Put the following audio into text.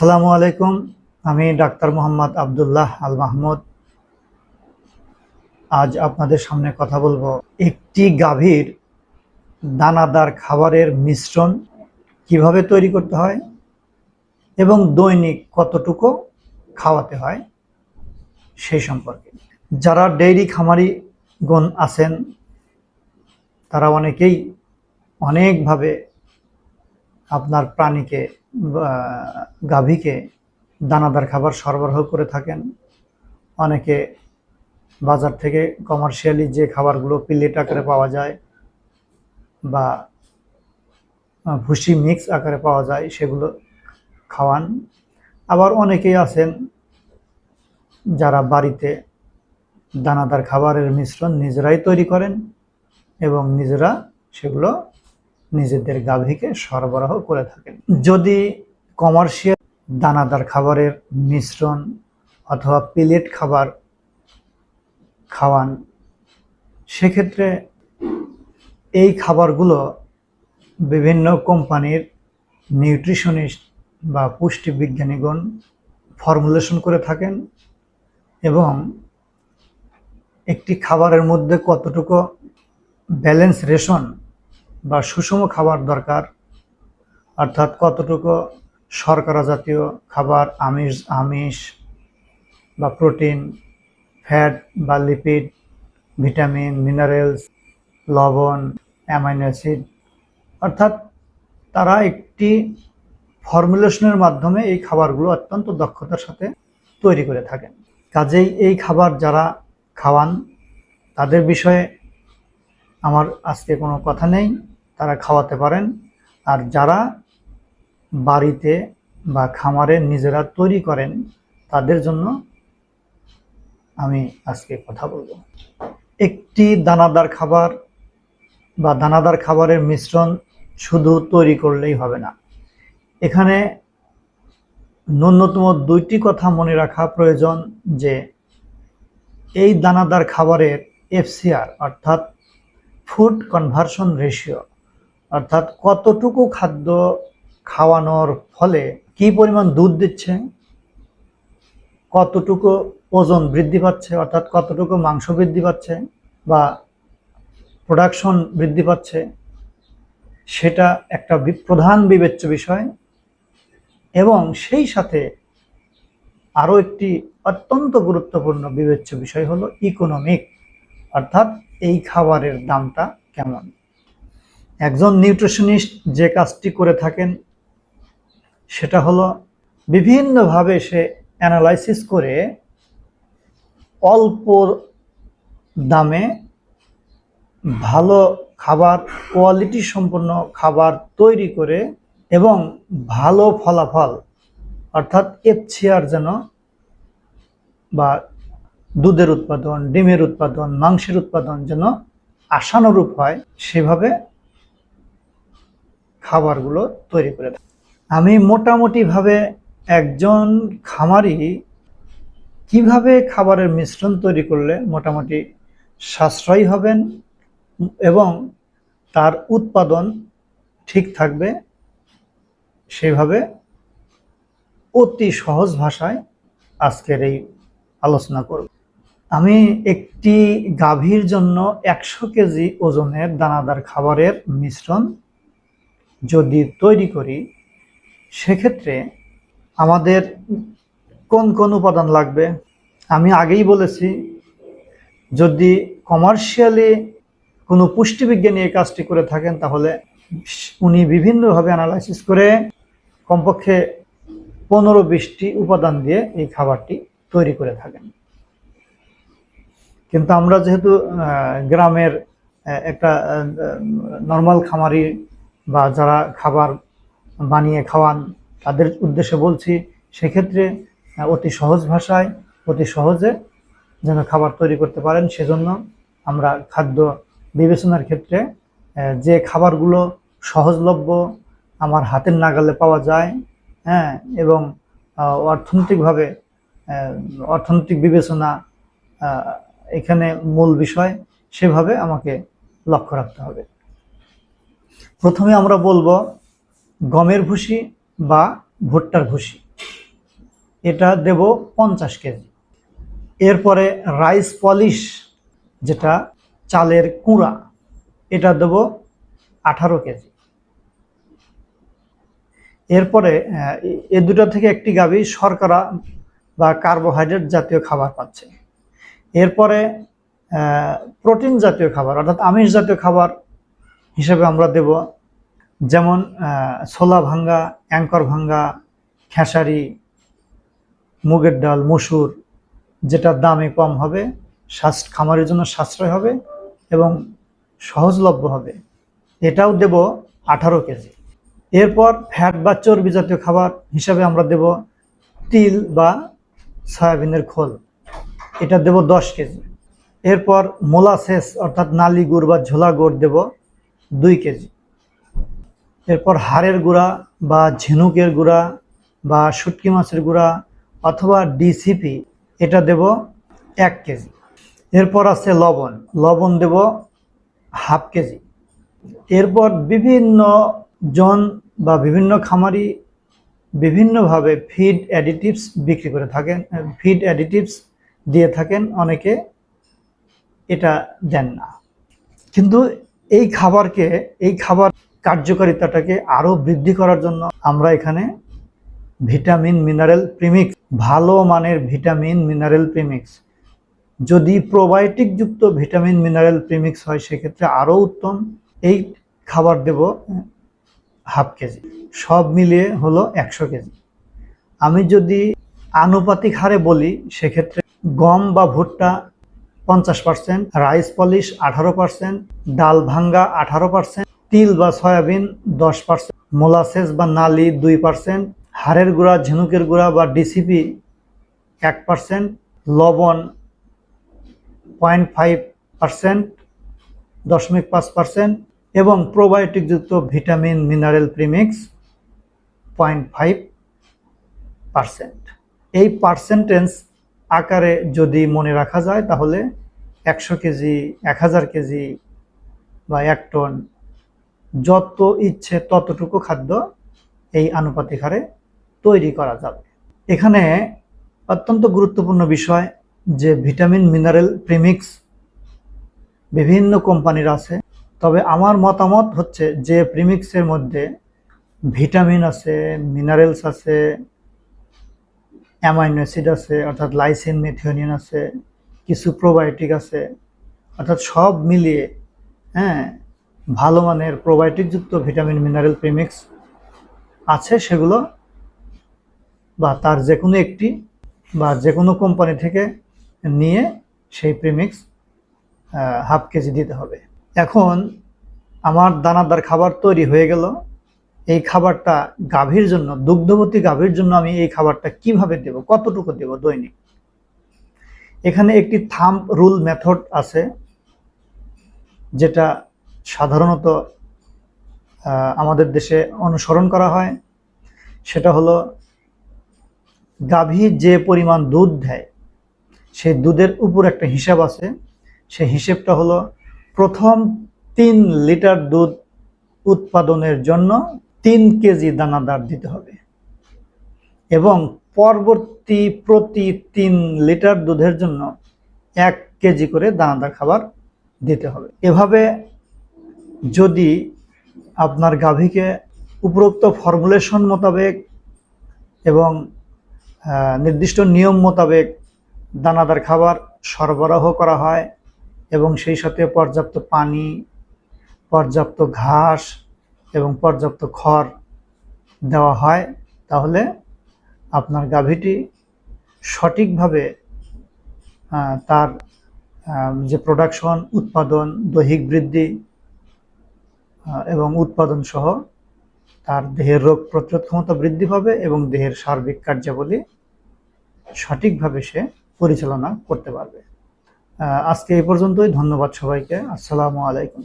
আসসালামু আলাইকুম। আমি ডাক্তার মোহাম্মদ আবদুল্লাহ আল মাহমুদ। আজ আপনাদের সামনে কথা বলব। একটি গাভীর দানাদার খাবারের মিশ্রণ কীভাবে তৈরি করতে হয় এবং দৈনিক কতটুকু খাওয়াতে হয় সেই সম্পর্কে। যারা ডেইরি খামারি গণ আছেন, তারা অনেকেই অনেকভাবে আপনার প্রাণীকে গাভীকে দানাদার খাবার সরবরাহ করে থাকেন। অনেকে বাজার থেকে কমার্শিয়ালি যে খাবারগুলো পিলেট আকারে পাওয়া যায় বা ভুসি মিক্স আকারে পাওয়া যায়, সেগুলো খাওয়ান। আবার অনেকেই আছেন যারা বাড়িতে দানাদার খাবারের মিশ্রণ নিজেরাই তৈরি করেন এবং নিজেরা সেগুলো নিজেদের গাভীকে সরবরাহ করে থাকেন। যদি কমার্শিয়াল দানাদার খাবারের মিশ্রণ অথবা প্লেট খাবার খাওয়ান, সেক্ষেত্রে এই খাবারগুলো বিভিন্ন কোম্পানির নিউট্রিশনিস্ট বা পুষ্টি বিজ্ঞানীগণ ফর্মুলেশন করে থাকেন এবং একটি খাবারের মধ্যে কতটুকু ব্যালেন্স রেশন বা সুষম খাবার দরকার। অর্থাৎ কতটুকু শর্করা জাতীয় খাবার, আমিষ আমিষ বা প্রোটিন, ফ্যাট বা লিপিড, ভিটামিন, মিনারেলস, লবণ, অ্যামাইনো অ্যাসিড। অর্থাৎ তারা একটি ফর্মুলেশনের মাধ্যমে এই খাবারগুলো অত্যন্ত দক্ষতার সাথে তৈরি করে থাকেন। কাজেই এই খাবার যারা খাওয়ান, তাদের বিষয়ে আমার আজকে কোনো কথা নেই, তারা খাওয়াতে পারেন। আর যারা বাড়িতে বা খামারে নিজেরা তৈরি করেন, তাদের জন্য আমি আজকে কথা বলব। একটি দানাদার খাবার বা দানাদার খাবারের মিশ্রণ শুধু তৈরি করলেই হবে না। এখানে ন্যূনতম দুইটি কথা মনে রাখা প্রয়োজন যে, এই দানাদার খাবারের এফসিআর, অর্থাৎ ফুড কনভার্সন রেশিও অর্থাৎ কতটুকু খাদ্য খাওয়ানোর ফলে কি পরিমাণ দুধ দিচ্ছে, কতটুকু ওজন বৃদ্ধি পাচ্ছে, অর্থাৎ কতটুকু মাংস বৃদ্ধি পাচ্ছে বা প্রোডাকশন বৃদ্ধি পাচ্ছে, সেটা একটা প্রধান বিবেচ্য বিষয়। এবং সেই সাথে আরও একটি অত্যন্ত গুরুত্বপূর্ণ বিবেচ্য বিষয় হলো ইকোনমিক অর্থাৎ এই খাবারের দামটা কেমন? একজন নিউট্রিশনিস্ট যে কাজটি করে থাকেন, সেটা হলো বিভিন্নভাবে সে অ্যানালাইসিস করে অল্প দামে ভালো খাবার, কোয়ালিটি সম্পন্ন খাবার তৈরি করে এবং ভালো ফলাফল, অর্থাৎ এফসিআর যেন বা দুধের উৎপাদন, ডিমের উৎপাদন, মাংসের উৎপাদন যেন আশানুরূপ হয়, সেভাবে খাবারগুলো তৈরি করে থাকে। আমি মোটামুটিভাবে একজন খামারি কীভাবে খাবারের মিশ্রণ তৈরি করলে মোটামুটি সাশ্রয়ী হবেন এবং তার উৎপাদন ঠিক থাকবে, সেভাবে অতি সহজ ভাষায় আজকের এই আলোচনা করব। আমি একটি গাভীর জন্য একশো কেজি ওজনের দানাদার খাবারের মিশ্রণ যদি তৈরি করি, সেক্ষেত্রে আমাদের কোন কোন উপাদান লাগবে? আমি আগেই বলেছি, যদি কমার্শিয়ালি কোনো পুষ্টিবিজ্ঞানী এই কাজটি করে থাকেন, তাহলে উনি বিভিন্নভাবে অ্যানালাইসিস করে কমপক্ষে পনেরো বিশটি উপাদান দিয়ে এই খাবারটি তৈরি করে থাকেন। কিন্তু আমরা যেহেতু গ্রামের একটা নর্মাল খামারি বা যারা খাবার বানিয়ে খাওয়ান, তাদের উদ্দেশ্যে বলছি সেক্ষেত্রে অতি সহজ ভাষায়, অতি সহজে যেন খাবার তৈরি করতে পারেন। সেজন্য আমরা খাদ্য বিবেচনার ক্ষেত্রে যে খাবারগুলো সহজলভ্য আমার হাতের নাগালে পাওয়া যায় হ্যাঁ এবং অর্থনৈতিকভাবে অর্থনৈতিক বিবেচনা এখানে মূল বিষয় সেভাবে আমাকে লক্ষ্য রাখতে হবে। প্রথমে আমরা বলব গমের ভুসি বা ভুট্টার ভুসি। এটা দেব পঞ্চাশ কেজি। এরপরে রাইস পলিশ, যেটা চালের কুঁড়া, এটা দেব আঠারো কেজি। এরপরে এ- দুটো থেকে একটি গাভী শর্করা বা কার্বোহাইড্রেট জাতীয় খাবার পাচ্ছে। এরপরে প্রোটিন জাতীয় খাবার, অর্থাৎ আমিষ জাতীয় খাবার হিসেবে আমরা দেব, যেমন ছোলা ভাঙ্গা, অ্যাঙ্কর ভাঙ্গা, খেসারি, মুগের ডাল, মসুর, যেটা দামে কম হবে স্বাস্থ্য খামারের জন্য সাশ্রয় হবে এবং সহজলভ্য হবে। এটাও দেব আঠারো কেজি। এরপর ফ্যাট বা চর্বি জাতীয় খাবার হিসাবে আমরা দেব তিল বা সয়াবিনের খোল। এটা দেব দশ কেজি। এরপর মোলাসেস অর্থাৎ নালি গুড় বা ঝোলা গুড় দেব দুই কেজি। এরপর হাড়ের গুঁড়া বা ঝিনুকের গুঁড়া বা শুটকি মাছের গুঁড়া অথবা ডিসিপি এটা দেব এক কেজি। এরপর আছে লবণ লবণ দেব হাফ কেজি। এরপর বিভিন্ন জন বা বিভিন্ন খামারি বিভিন্নভাবে ফিড অ্যাডিটিভস বিক্রি করে থাকেন ফিড অ্যাডিটিভস দিয়ে থাকেন, অনেকে এটা দেন না। কিন্তু এই খাবারকে, এই খাবার কার্যকারিতাটাকে আরও বৃদ্ধি করার জন্য আমরা এখানে ভিটামিন মিনারেল প্রিমিক্স, ভালো মানের ভিটামিন মিনারেল প্রিমিক্স, যদি প্রোবায়োটিক যুক্ত ভিটামিন মিনারেল প্রিমিক্স হয়, সেক্ষেত্রে আরও উত্তম। এই খাবার দেব হাফ কেজি। সব মিলিয়ে হলো একশো কেজি। আমি যদি আনুপাতিক হারে বলি, সেক্ষেত্রে গম বা ভুট্টা পঞ্চাশ পার্সেন্ট, রাইস পলিশ আঠারো পার্সেন্ট, ডাল ভাঙ্গা আঠারো পার্সেন্ট, তিল বা সয়াবিন দশ পার্সেন্ট, মোলাসেস বা নালি দুই পার্সেন্ট, হাড়ের গুঁড়া, ঝিনুকের গুঁড়া বা ডিসিপি এক পার্সেন্ট, লবণ পয়েন্ট ফাইভ পার্সেন্ট, দশমিক পাঁচ পার্সেন্ট এবং প্রোবায়োটিকযুক্ত vitamin, mineral, premix point five percent. এই পার্সেন্টেজ আকারে যদি মনে রাখা যায়, তাহলে একশো কেজি, এক হাজার কেজি বা এক টন যত ইচ্ছে ততটুকু খাদ্য এই আনুপাতিক হারে তৈরি করা যাবে। এখানে অত্যন্ত গুরুত্বপূর্ণ বিষয় যে ভিটামিন, মিনারেল, প্রিমিক্স বিভিন্ন কোম্পানির আছে। তবে আমার মতামত হচ্ছে যে প্রিমিক্সের মধ্যে ভিটামিন আছে, মিনারেলস আছে অ্যামাইনো অ্যাসিড আছে, অর্থাৎ লাইসিন, মেথিওনিন আছে, কিছু প্রোবায়োটিক আছে, অর্থাৎ সব মিলিয়ে হ্যাঁ ভালো মানের প্রোবায়োটিকযুক্ত ভিটামিন, মিনারেল প্রিমিক্স আছে সেগুলো, বা তার যে কোনো একটি, বা যে কোনো কোম্পানি থেকে নিয়ে সেই প্রিমিক্স হাফ কেজি দিতে হবে। এখন আমার দানাদার খাবার তৈরি হয়ে গেল। এই খাবারটা গাভীর জন্য, দুগ্ধবতী গাভীর জন্য আমি এই খাবারটা কীভাবে দেব? কতটুকু দেব দৈনিক? এখানে একটি থাম্প রুল মেথড আছে, যেটা সাধারণত আমাদের দেশে অনুসরণ করা হয়। সেটা হলো, গাভী যে পরিমাণ দুধ দেয়, সেই দুধের উপর একটা হিসাব আছে। সেই হিসেবটা হলো, প্রথম তিন লিটার দুধ উৎপাদনের জন্য তিন কেজি দানাদার দিতে হবে। এবং পরবর্তী প্রতি তিন লিটার দুধের জন্য এক কেজি করে দানাদার খাবার দিতে হবে। এভাবে যদি আপনার গাভীকে উপরোক্ত ফর্মুলেশন মোতাবেক এবং নির্দিষ্ট নিয়ম মোতাবেক দানাদার খাবার সরবরাহ করা হয় এবং সেই সাথে পর্যাপ্ত পানি, পর্যাপ্ত ঘাস এবং পর্যাপ্ত খড় দেওয়া হয়, তাহলে আপনার গাভীটি সঠিকভাবে তার যে প্রোডাকশন উৎপাদন, দৈহিক বৃদ্ধি এবং উৎপাদন সহ তার দেহের রোগ প্রতিরোধ ক্ষমতা বৃদ্ধি পাবে এবং দেহের সার্বিক কার্যাবলী সঠিকভাবে সে পরিচালনা করতে পারবে। আজকে এই পর্যন্তই। ধন্যবাদ সবাইকে। আসসালামু আলাইকুম।